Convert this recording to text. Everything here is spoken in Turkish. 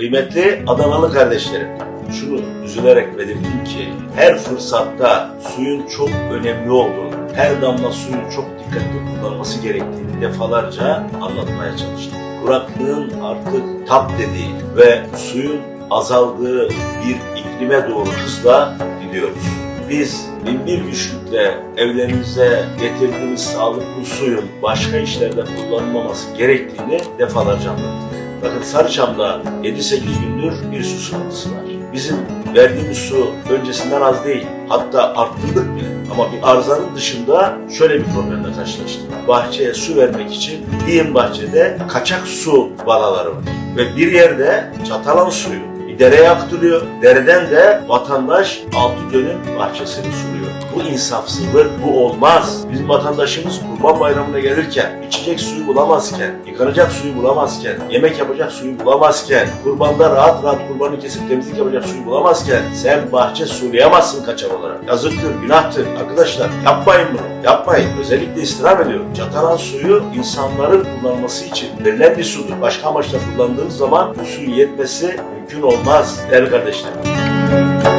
Kıymetli Adanalı kardeşlerim, şunu üzülerek belirteyim ki her fırsatta suyun çok önemli olduğunu, her damla suyun çok dikkatli kullanılması gerektiğini defalarca anlatmaya çalıştım. Kuraklığın artık tap dediği ve suyun azaldığı bir iklime doğru hızla gidiyoruz. Biz bin bir güçlükle evlerimize getirdiğimiz sağlıklı suyun başka işlerde kullanılmaması gerektiğini defalarca anlattık. Bakın Sarıçam'da 7-8 gündür bir su sıkıntısı var. Bizim verdiğimiz su öncesinden az değil. Hatta arttırdık bile. Ama bir arızanın dışında şöyle bir problemle karşılaştık. Bahçeye su vermek için bir bahçede kaçak su vanaları var. Ve bir yerde çatalan suyu bir dereye aktarıyor. Dereden de vatandaş altı dönüm bahçesini suluyor. Bu insafsızlık, bu olmaz. Bizim vatandaşımız kurban bayramına gelirken, içecek suyu bulamazken, yıkanacak suyu bulamazken, yemek yapacak suyu bulamazken, kurbanda rahat rahat kurbanı kesip temizlik yapacak suyu bulamazken sen bahçe sulayamazsın kaçak olarak. Yazıktır, günahtır. Arkadaşlar yapmayın bunu. Yapmayın. Özellikle istirham ediyorum. Çatalan suyu insanların kullanması için verilen bir sudur. Başka amaçla kullandığınız zaman bu suyun yetmesi mümkün olmaz değerli kardeşlerim.